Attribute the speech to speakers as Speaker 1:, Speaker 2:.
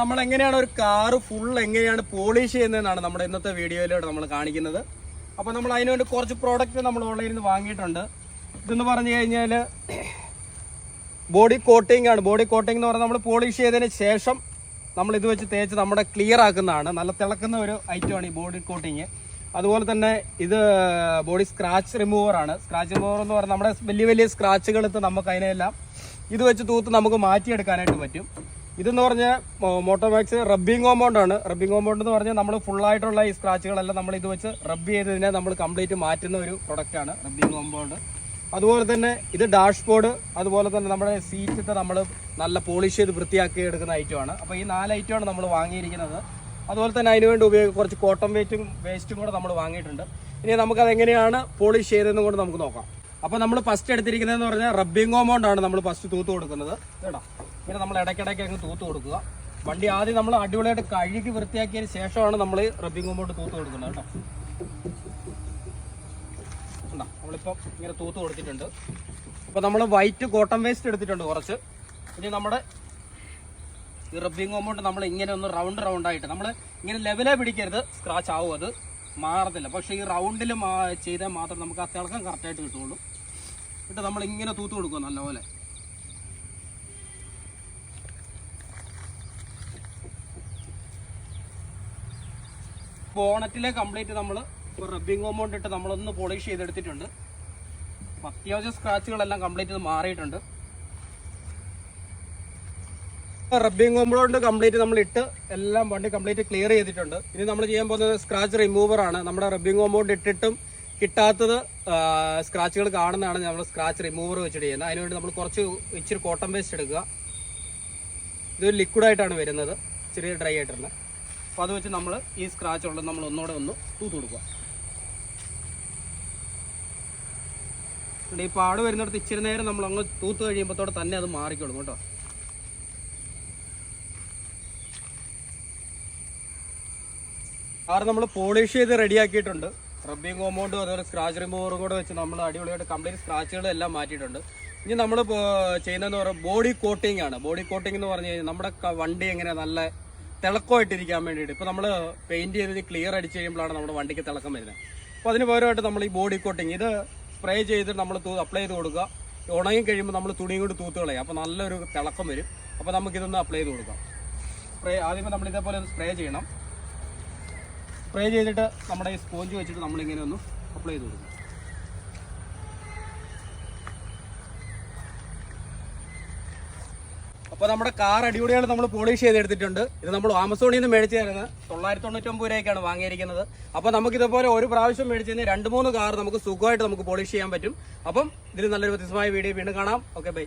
Speaker 1: നമ്മൾ എങ്ങനെയാണ് ഒരു കാറ് ഫുൾ എങ്ങനെയാണ് പോളിഷ് ചെയ്യുന്നതെന്നാണ് നമ്മുടെ ഇന്നത്തെ വീഡിയോയിലൂടെ നമ്മൾ കാണിക്കുന്നത്. അപ്പോൾ നമ്മൾ അതിനുവേണ്ടി കുറച്ച് പ്രോഡക്റ്റ് നമ്മൾ ഓൺലൈനിൽ നിന്ന് വാങ്ങിയിട്ടുണ്ട്. ഇതെന്ന് പറഞ്ഞു കഴിഞ്ഞാൽ ബോഡി കോട്ടിംഗ് ആണ്. ബോഡി കോട്ടിംഗ് എന്ന് പറഞ്ഞാൽ നമ്മൾ പോളിഷ് ചെയ്തതിന് ശേഷം നമ്മൾ ഇത് വെച്ച് തേച്ച് നമ്മുടെ ക്ലിയർ ആക്കുന്നതാണ്. നല്ല തിളക്കുന്ന ഒരു ഐറ്റമാണ് ഈ ബോഡി കോട്ടിങ് അതുപോലെ തന്നെ ഇത് ബോഡി സ്ക്രാച്ച് റിമൂവർ ആണ്. സ്ക്രാച്ച് റിമൂവർ എന്ന് പറഞ്ഞാൽ നമ്മുടെ വലിയ വലിയ സ്ക്രാച്ചുകൾ നമുക്ക് അതിനെല്ലാം ഇത് വെച്ച് തൂത്ത് നമുക്ക് മാറ്റിയെടുക്കാനായിട്ട് പറ്റും. ഇതെന്ന് പറഞ്ഞാൽ മോട്ടോമാക്സ് റബ്ബിംഗ് കോമ്പൗണ്ട് ആണ്. റബ്ബിംഗ് കോമ്പൗണ്ട് എന്ന് പറഞ്ഞാൽ നമ്മൾ ഫുൾ ആയിട്ടുള്ള ഈ സ്ക്രാച്ചുകളെല്ലാം നമ്മൾ ഇത് വെച്ച് റബ്ബ് ചെയ്തതിനെ നമ്മൾ കംപ്ലീറ്റ് മാറ്റുന്ന ഒരു പ്രൊഡക്റ്റ് ആണ് റബ്ബിംഗ് കോമ്പൗണ്ട്. അതുപോലെ തന്നെ ഇത് ഡാഷ്ബോർഡ് അതുപോലെ തന്നെ നമ്മുടെ സീറ്റത്തെ നമ്മൾ നല്ല പോളിഷ് ചെയ്ത് വൃത്തിയാക്കി എടുക്കുന്ന ഐറ്റമാണ് അപ്പോൾ ഈ നാല് ഐറ്റമാണ് നമ്മൾ വാങ്ങിയിരിക്കുന്നത്. അതുപോലെ തന്നെ അതിനുവേണ്ടി വേണ്ടി കുറച്ച് കോട്ടൺ വെയിറ്റും വേസ്റ്റും കൂടെ നമ്മൾ വാങ്ങിയിട്ടുണ്ട്. ഇനി നമുക്കത് എങ്ങനെയാണ് പോളിഷ് ചെയ്തതെന്നും കൂടെ നമുക്ക് നോക്കാം. അപ്പോൾ നമ്മൾ ഫസ്റ്റ് എടുത്തിരിക്കുന്നതെന്ന് പറഞ്ഞാൽ റബ്ബിംഗ് കോമ്പൗണ്ട് ആണ് നമ്മൾ ഫസ്റ്റ് തൂത്ത് കൊടുക്കുന്നത്. കേട്ടോ? ഇങ്ങനെ നമ്മൾ ഇടയ്ക്കിടയ്ക്ക് അങ്ങ് തൂത്ത് കൊടുക്കുക. വണ്ടി ആദ്യം നമ്മൾ അടിപൊളിയായിട്ട് കഴുകി വൃത്തിയാക്കിയതിന് ശേഷമാണ് നമ്മൾ റബ്ബിംഗ് കൊമ്പോട്ട് തൂത്ത് കൊടുക്കുന്നത് കേട്ടോ. ഉണ്ടോ നമ്മളിപ്പോൾ ഇങ്ങനെ തൂത്ത് കൊടുത്തിട്ടുണ്ട്. അപ്പോൾ നമ്മൾ വൈറ്റ് കോട്ടൺ വേസ്റ്റ് എടുത്തിട്ടുണ്ട് കുറച്ച്. ഇനി നമ്മുടെ ഈ റബ്ബിംഗ് കോമ്പൗണ്ട് നമ്മൾ ഇങ്ങനെ ഒന്ന് റൗണ്ട് റൗണ്ട് ആയിട്ട് നമ്മൾ ഇങ്ങനെ ലെവലേ പിടിക്കരുത്. സ്ക്രാച്ച് ആവും അത്. മാറത്തില്ല. പക്ഷേ ഈ റൗണ്ടിൽ ചെയ്താൽ മാത്രം നമുക്ക് തിളക്കം കറക്റ്റായിട്ട് കിട്ടുള്ളൂ എന്നിട്ട് നമ്മൾ ഇങ്ങനെ തൂത്ത് കൊടുക്കുക നല്ലപോലെ. ബോണറ്റിലെ കംപ്ലീറ്റ് നമ്മൾ റബ്ബിംഗ് കോമ്പൗണ്ട് ഇട്ട് നമ്മളൊന്ന് പോളിഷ് ചെയ്തെടുത്തിട്ടുണ്ട്. അത്യാവശ്യം സ്ക്രാച്ചുകളെല്ലാം കംപ്ലീറ്റ് മാറിയിട്ടുണ്ട്. റബ്ബിംഗ് കോമ്പൗണ്ട് കംപ്ലീറ്റ് നമ്മൾ ഇട്ട് എല്ലാം വണ്ടി കംപ്ലീറ്റ് ക്ലിയർ ചെയ്തിട്ടുണ്ട്. ഇനി നമ്മൾ ചെയ്യാൻ പോകുന്നത് സ്ക്രാച്ച് റിമൂവർ ആണ്. നമ്മുടെ റബ്ബിംഗ് കോമ്പൗണ്ട് ഇട്ടിട്ടും കിട്ടാത്തത് സ്ക്രാച്ചുകൾ കാണുന്നതാണ് നമ്മൾ സ്ക്രാച്ച് റിമൂവർ വെച്ചിട്ട് ചെയ്യുന്നത്. അതിനുവേണ്ടി നമ്മൾ കുറച്ച് ഇച്ചിരി കോട്ടൺ പേസ്റ്റ് എടുക്കുക. ഇതൊരു ലിക്വിഡായിട്ടാണ് വരുന്നത്. ചെറിയ ഡ്രൈ ആയിട്ടുള്ള അപ്പോൾ അത് വെച്ച് നമ്മൾ ഈ സ്ക്രാച്ച് ഉള്ളത് നമ്മൾ ഒന്നുകൂടെ ഒന്ന് തൂത്ത് കൊടുക്കുക. ഈ പാട് വരുന്നിടത്ത് ഇച്ചിരി നേരം നമ്മൾ അങ്ങ് തൂത്ത് കഴിയുമ്പോഴത്തോടെ തന്നെ അത് മാറിക്കൊള്ളും കേട്ടോ. ആറ് നമ്മൾ പോളിഷ് ചെയ്ത് റെഡിയാക്കിയിട്ടുണ്ട്. റബ്ബിങ് കോമ്പൗണ്ടും അതുപോലെ സ്ക്രാച്ച് റിമൂവറും കൂടെ വെച്ച് നമ്മൾ അടിപൊളിയായിട്ട് കംപ്ലീറ്റ് സ്ക്രാച്ചുകളും എല്ലാം മാറ്റിയിട്ടുണ്ട്. ഇനി നമ്മൾ ചെയ്യുന്നതെന്ന് പറയുമ്പോൾ ബോഡി കോട്ടിംഗ് ആണ്. ബോഡി കോട്ടിംഗ് എന്ന് പറഞ്ഞു കഴിഞ്ഞാൽ നമ്മുടെ വണ്ടി എങ്ങനെ നല്ല തിളക്കമായിട്ടിരിക്കാൻ വേണ്ടിയിട്ട്. ഇപ്പോൾ നമ്മൾ പെയിന്റ് ചെയ്തത് ക്ലിയർ അടിച്ച് കഴിയുമ്പോഴാണ് നമ്മുടെ വണ്ടിക്ക് തിളക്കം വരുന്നത്. അപ്പോൾ അതിന് പകരമായിട്ട് നമ്മൾ ഈ ബോഡി കോട്ടിങ് ഇത് സ്പ്രേ ചെയ്ത് നമ്മൾ അപ്ലൈ ചെയ്ത് കൊടുക്കുക. ഉണങ്ങി കഴിയുമ്പോൾ നമ്മൾ തുണിയും കൊണ്ട് തൂത്ത് കളയും. അപ്പോൾ നല്ലൊരു തിളക്കം വരും. അപ്പോൾ നമുക്കിതൊന്ന് അപ്ലൈ ചെയ്ത് കൊടുക്കാം. സ്പ്രേ ആദ്യമേ നമ്മൾ ഇതേപോലെ ഒന്ന് സ്പ്രേ ചെയ്യണം. സ്പ്രേ ചെയ്തിട്ട് നമ്മുടെ ഈ സ്പോഞ്ച് വെച്ചിട്ട് നമ്മളിങ്ങനെ ഒന്ന് അപ്ലൈ ചെയ്ത് കൊടുക്കും അപ്പോൾ നമ്മുടെ കാർ അടിപൊളിയാണ് നമ്മൾ പോളിഷ് ചെയ്തെടുത്തിട്ടുണ്ട്. ഇത് നമ്മൾ ആമസോണിൽ നിന്ന് മേടിച്ചു തരുന്നത് തൊള്ളായിരത്തി തൊണ്ണൂറ്റൊമ്പത് രൂപയ്ക്കാണ് വാങ്ങിയിരിക്കുന്നത്. അപ്പോൾ നമുക്ക് ഇതുപോലെ ഒരു പ്രാവശ്യം മേടിച്ചതിന് രണ്ട് മൂന്ന് കാർ നമുക്ക് സുഖമായിട്ട് നമുക്ക് പോളിഷ് ചെയ്യാൻ പറ്റും. അപ്പം ഇതിൽ നല്ലൊരു വ്യത്യസ്തമായ വീഡിയോ വീണ്ടും കാണാം. Okay bye